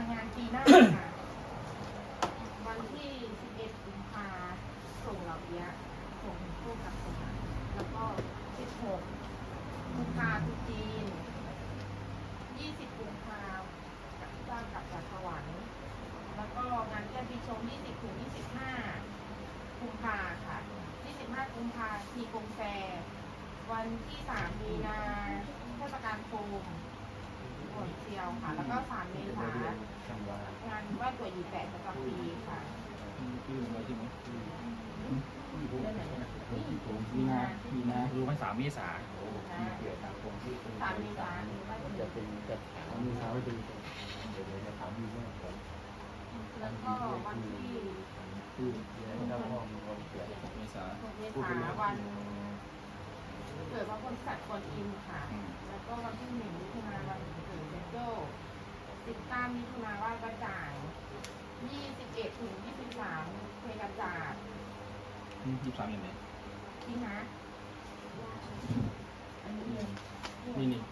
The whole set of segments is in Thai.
การงานปีหน้าค่ะ วันที่ 11กุมภาส่งเหล่าเนี้ยส่งผู้กับสมานแล้วก็ 16กุมภาทุจีน 20กุมภาจ้างกลับจากสวรรค์แล้วก็งานแก้ปีชง 20ถึง25กุมภาค่ะ 25กุมภาทีกงแฟ วันที่ 3 มีนาเทศกาลโฟม หัวเซียวค่ะ แล้วก็3เมษางานไหว้ตัวหยีแปดประจำปีค่ะชื่ออะไรใช่ไหมเดือนไหนเนี่ยนี่มีนามีนารู้ไหมสามเมษาเกี่ยวกับตรงที่สามเมษาไหว้ตัวจะเป็นจะถามมีเท้าให้ดูเดี๋ยวจะถามมีแม่ก่อนแล้วก็วันที่ที่ถ้าพ่อมีความเกี่ยวเมษา6เมษาวันเกิดพระโพธิสัตว์กวนอิมค่ะ แล้วก็วันที่หนึ่งมิถุนาวันเกิดเจ โจ้สิบเก้ามิถุนาไหว้กระจ่างยี่สิบเอ็ดถึงยี่สิบสามเพกระจาดยี่สิบสามยังไงพี่นะอันนี้เลยนี่นี่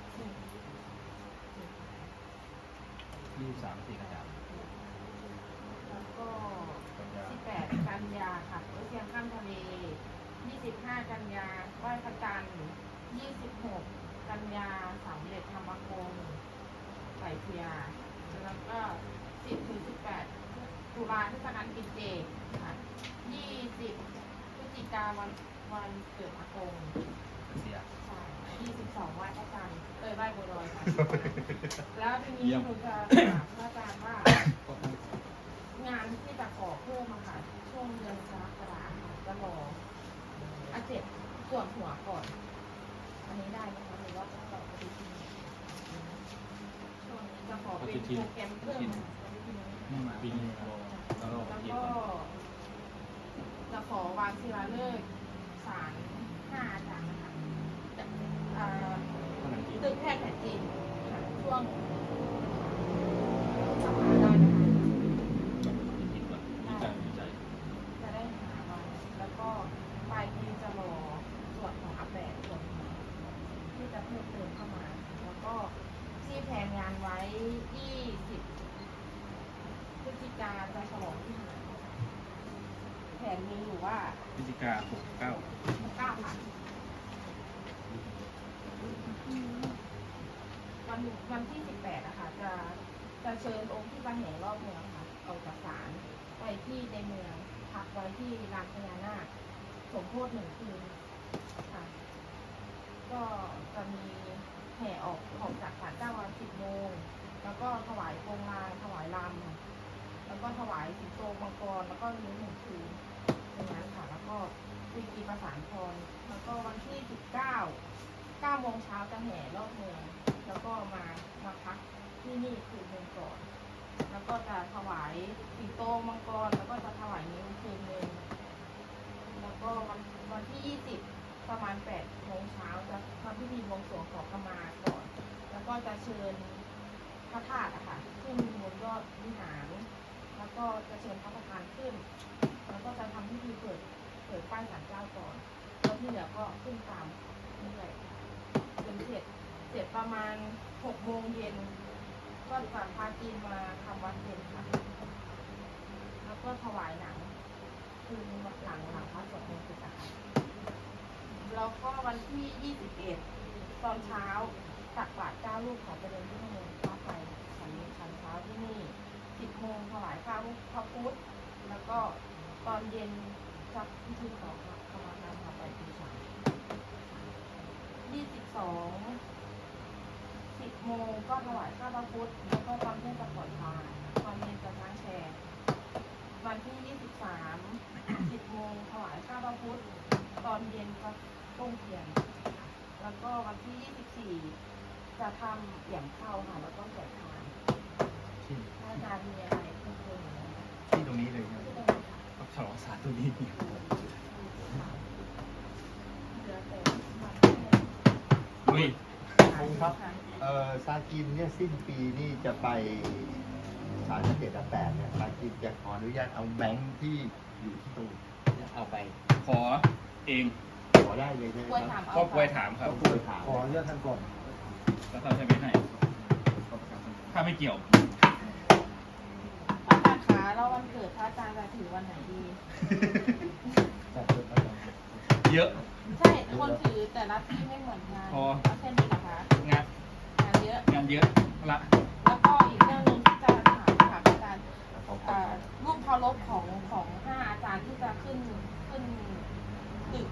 ยี่สิบสามสี่กระดาษแล้วก็กันยาสิบแปดกันยาค่ะรถเชียงข้ามทะเลยี่สิบห้ากันยาไหว้พระจันทร์ยี่สิบหกกันยาสามเด็จธรรมคง ใส่เทียแล้วก็สิบถึงสิบแปดตุลาเทศกาลกินเจค่ะยี่สิบพฤศจิกาวันวันเกิดอากงเสีย ใช่ยี่สิบสองไหว้พระจันทร์เอ้ยไหว้บัวลอยค่ะแล้วทีนี้เยี่ยม หนูจะถามพระอาจารย์ว่า งานที่จะขอเพิ่มอะค่ะช่วงเดือนกรกฎาคมจะรออาเจ็บส่วนหัวก่อน อันนี้ได้ไหมคะหรือว่าต้องรอปฏิทิน จะขอเป็นโปรแกรมเพิ่มมาปีนี้รอแล้วรอแล้วก็จะขอวางศิลาฤกษ์ศาลห้าอาจารย์นะคะอ่าตึกแพทย์แผนจีนค่ะช่วงสัปดาห์ได้นะคะ คิดว่าดีใจดีใจ จะได้หาวันแล้วก็ปลายปีจะรอส่วนของอาแปดส่วนของที่จะเพิ่มเติมเข้ามา แล้วก็ที่แผนงานไว้ 20พฤศจิกาจะฉลองที่ไหนแผนมีอยู่ว่า พฤศ จิกาหกเก้าเก้าค่ะวันวันที่18อะค่ะจะจะเชิญองค์ที่บานแห่งรอบเมืองค่ะออกจากศาลไปที่ในเมืองพักไว้ที่ลานพญานาคสมโพธิหนึ่งคืนค่ะ ก็จะมีแห่ออกออกจากศาลเจ้าวันสิบโมงแล้วก็ถวายโปรงลางถวายลำแล้วก็ถวายสิงโตมังกรแล้วก็เลี้ยงหนึ่งคืน ตรงนั้นค่ะ แล้วก็ปีกีประสานพรแล้วก็วันที่สิบเก้าเก้าโมงเช้าจะแห่รอบเมือง แล้วก็มามาพักที่นี่คืนหนึ่งก่อน แล้วก็จะถวายสิงโตมังกร แล้วก็จะถวายนิ้วคืนหนึ่งแล้วก็วันวันที่ 20 ประมาณ8โมงเช้าจะทำพิธีบวงสรวงขอขมาก่อน แล้วก็จะเชิญพระธาตุอะค่ะขึ้นบนยอดวิหาร แล้วก็จะเชิญพระประธานขึ้น แล้วก็จะทำพิธีเปิดเปิดป้ายศาลเจ้าก่อนแล้วที่เหลือก็ขึ้นตามเรื่อยจนเสร็จเสร็จประมาณ6โมงเย็นก็จะพาจีนมาทำวัดเย็นค่ะ แล้วก็ถวายหนัง คือหลังหลังพระสวดมนต์เสร็จอะค่ะแล้วก็วันที่ 21 ตอนเช้าตักบาตรเจ้าลูกขอเจริญที่เมืองพระไปฉันฉันเช้าที่นี่ 10โมงถวายข้าวพระพุทธ แล้วก็ตอนเย็นจัดพิธีขอขมาการพาไปปีสาม22 10โมงก็ถวายข้าวพระพุทธ แล้วก็ตอนเที่ยงจะปล่อยทานตอนเย็นจะล้างแชร์วันที่23 10โมงถวายข้าวพระพุทธ ตอนเย็นก็ต้มเทียน แล้วก็วันที่24จะทำเหยี่ยมข้าค่ะ แล้วก็แจกทาน อาจารย์มีอะไรเพิ่มเติมอีกไหมคะที่ตรงนี้เลยครับก็ฉลองศาสตร์ตรงนี้เหลือแต่วันอุ้ยผมครับ เอ่อซากินเนี่ยสิ้นปีนี่จะไปศาลเจ็ดแปดเนี่ยซากินจะขออนุญาตเอาแบงค์ที่อยู่ที่ตรงเนี่ยเอาไป ขอเองขอได้เลยใช่ไหมกล้วยคถารับมเอาครอบครัวค่ะถามคก็รับควรถามขออนุญาตท่านก่อนแล้วเขาใช้ไม่ให้ถ้าไม่เกี่ยว คะแล้ววันเกิดพระอาจารย์จะถือวันไหนดีเยอะ ใช่ คนถือแต่ละที่ไม่เหมือนกันอ๋อเอาแค่นี้นะคะ งานงานเยอะ งานเยอะละ แล้วก็อีกเรื่องหนึงที่จะถามค่ะอาจารย์เอ่อรูปเคารพของของห้าอาจารย์ที่จะขึ้นขึ้นตึก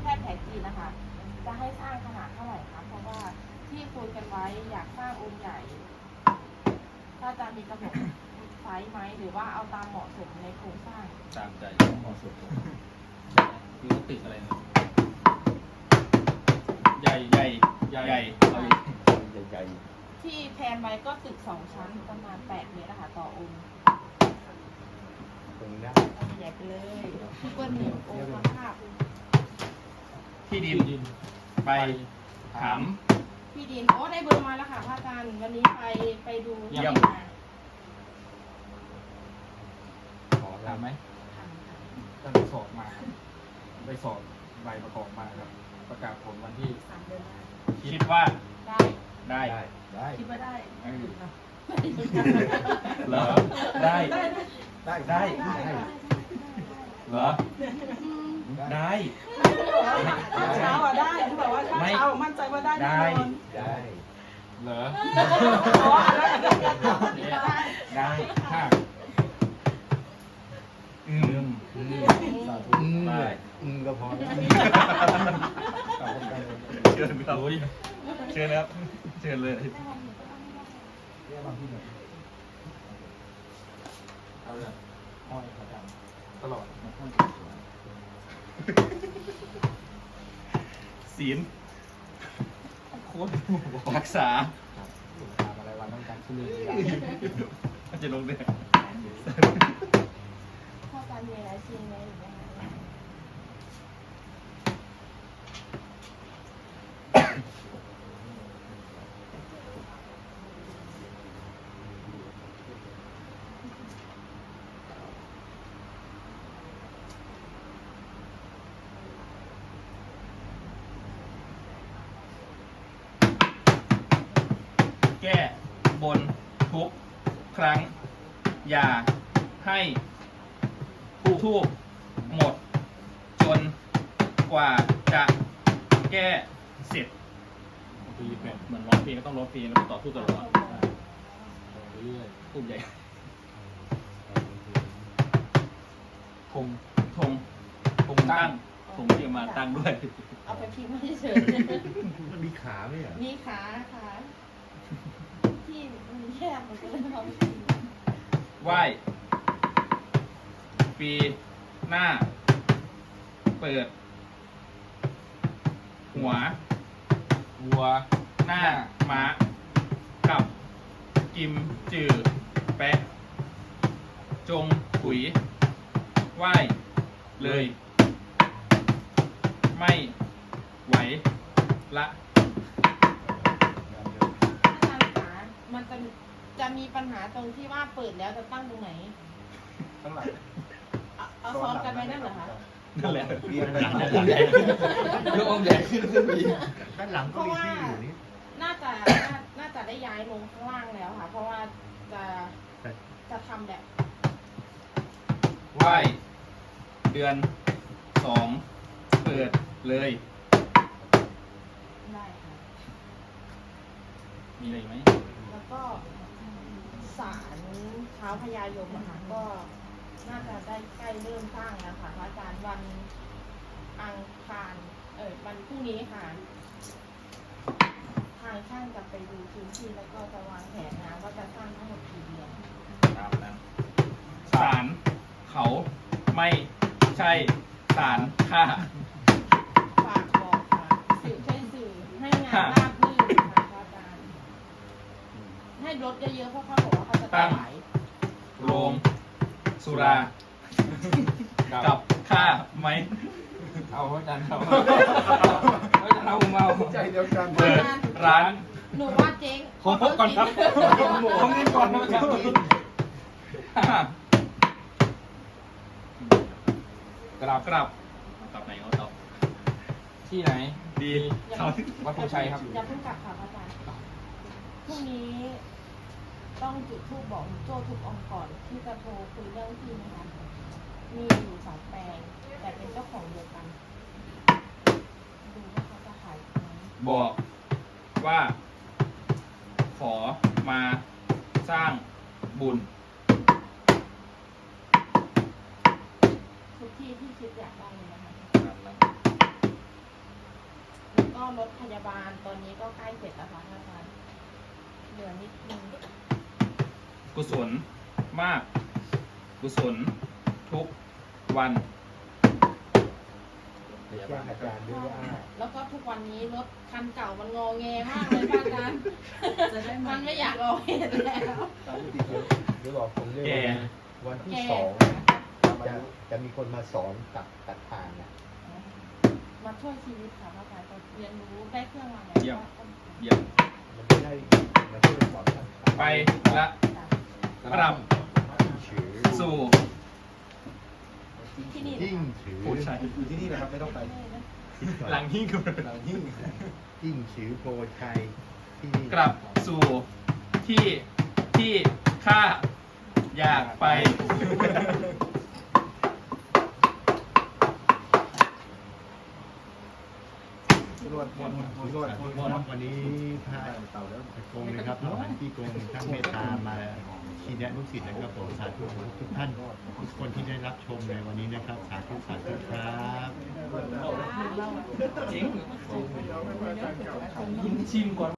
แพทย์แผนจีนนะคะ จะให้สร้างขนาดเท่าไหร่คะเพราะว่าที่คุยกันไว้อยากสร้างองค์ใหญ่ ถ้าอาจารย์มีกำหนดไซส์ไหมหรือว่าเอาตามเหมาะสมในโครงสร้าง ตามใจเหมาะสมคือตึกอะไรนะใหญ่ใหญ่ใหญ่ใหญ่เอาอีกใหญ่ที่แพนไว้ก็ตึกสองชั้นประมาณแปดเมตรนะคะต่อองค์ๆตรงนี้ได้เอาใหญ่ไปเลยเปิ้ลหนึ่งองค์พระภาพที่ดินไปถามพี่ดินโอ้ได้เบอร์มาแล้วค่ะพระอาจารย์วันนี้ไปไปดูเยี่ยม ที่มาขอถามไหมตั้งสอบมาไปสอบใบประกอบมาครับ ประกาศผลวันที่สามเดือนหน้าคิดว่าได้ ได้ได้ได้ คิดว่าได้เออเหรอ ได้ ได้ได้ได้ ได้เหรออืมได้ เช้าอะได้เขาบอกว่าถ้าไม่เช้ามั่นใจว่าได้แน่นอนได้เหรออ๋อได้ ได้ได้ได้ ได้ ถ้า อืม อืมอืม ได้ อืมก็ พอแล้วเชิญครับเชิญครับเชิญเลยเอาเลยตลอดศีลโคตรรักษาอะไรวันต้องการชื่อเรียจะลงเดือพระอาจารย์มีอะไรชี้ไหมหรือยังไง ก้บนทุกครั้ง อย่าให้ผู้ทูบหมด จนกว่าจะแก้เสร็จปีแปดเหมือนร้องเพลงก็ต้องร้องเพลงแล้วก็ต่อสู้ตลอดไปเรื่อยทูบใหญ่คงธงคงตั้งธงที่เอามาตั้งด้วย เอาไปพิมพ์ให้เฉย มันมีขาไหมอะๆมีขาขา ที่มันแคบมันก็เลยเอาไปพิมพ์ไหว้ปีหน้า เปิด หัว วัว หน้าม้ากับ กิมจือแปะ จงขุย ไหว้เลย ไม่ไหวละ มันจะจะมีปัญหาตรงที่ว่าเปิดแล้วจะตั้งตรงไหน ข้างหลังเอาเอาซ้อนกันไว้นั่นเหรอคะนั่นแหละเรียนไปหนัหลังงใหญ่ยกองค์ใหญ่ขึ้นขึ้นไปอีกด้านหลังก็มีที่อยู่นี่น่าจะน่าน่าจะได้ย้ายลงข้างล่างแล้วค่ะ เพราะว่าจะจะทำแบบไหว้เดือนสองเปิดเลย ได้ค่ะ มีอะไรอีกไหมแล้ว ก็ศาลเท้าพญายมอะค่ะ ก็น่าจะได้ใกล้เริ่มสร้างแล้วค่ะพระอาจารย์วันอังคาร เออวันพรุ่งนี้ค่ะ ทางช่างจะไปดูพื้นที่แล้วก็จะวางแผนนะว่าจะสร้างทั้งหมดกี่เดือนตามนั้นศาลเขาไม่ใช่ศาลข้าฝากบอกค่ะสื่อช่วยสื่อให้งานราบรื่นค่ะพระอาจารย์ ให้รถเยอะๆเพราะเขาบอกว่าเขาจะถวายโรงสุรา กับข้าไหม เอาอาจารย์เอาอาจารย์เอาผมเอาใจเดียวกันเปิดร้าน หนูว่าเจ๊งผมพบก่อนครับผมนี่ก่อนนะอาจารย์กราบกลับกลับไหนเขาตอบที่ไหน ดีอย่าเขาวัดธงชัยครับอย่าเพิ่งกลับค่ะพระอาจารย์พรุ่งนี้ ต้องจุดธูปบอกโจ้ทุกองค์ก่อนที่จะโทรคุยเรื่องที่นะคะมีอยู่สองแปลงแต่เป็นเจ้าของเดียวกันดูว่าเขาจะขายไหมบอกว่า ขอมาสร้างบุญ ทุกที่ที่คิดอยากได้เลยนะคะแล้วก็รถพยาบาลตอนนี้ก็ใกล้เสร็จแล้วค่ะท่านอาจารย์เหลือนิดนึง กุศลมาก กุศล ทุกวันแจ้งอาจารย์ด้วยว่าแล้วก็ทุกวันนี้รถคันเก่ามันงอแงมากเลยค่ะอาจารย์จะได้มันไม่อยากรอเห็นแล้วเดี๋ยวบอกคนเรื่องแก่วันที่แก่สองค่ะจะจะมีคนมาสอนตัดตัดทางนะมาช่วยชีวิตค่ะพระอาจารย์ก็เรียนรู้ได้เครื่องมาแล้วเยี่ยมก็ต้องเยี่ยมมันจะได้มาช่วยสอนตัดทางไปละ ค่ะกลับถือสู่ที่นี่ยิ่งถือผู้ชายอยู่ที่นี่นะครับไม่ต้องไปหลังหิ้งคือหลังที่ยิ่งถือโพชัยที่นี่กลับสู่ที่ที่ข้าอยากไป รวดรวดรวดขอครับวันนี้พระเต่าแล้วโกงนะครับพระหันที่โกงท่านเมตตามาชี้แนะลูกศิษย์นะครับผมสาธุทุกท่านทุกคนที่ได้รับชมในวันนี้นะครับสาธุสาธุครับจริงชิมก่อน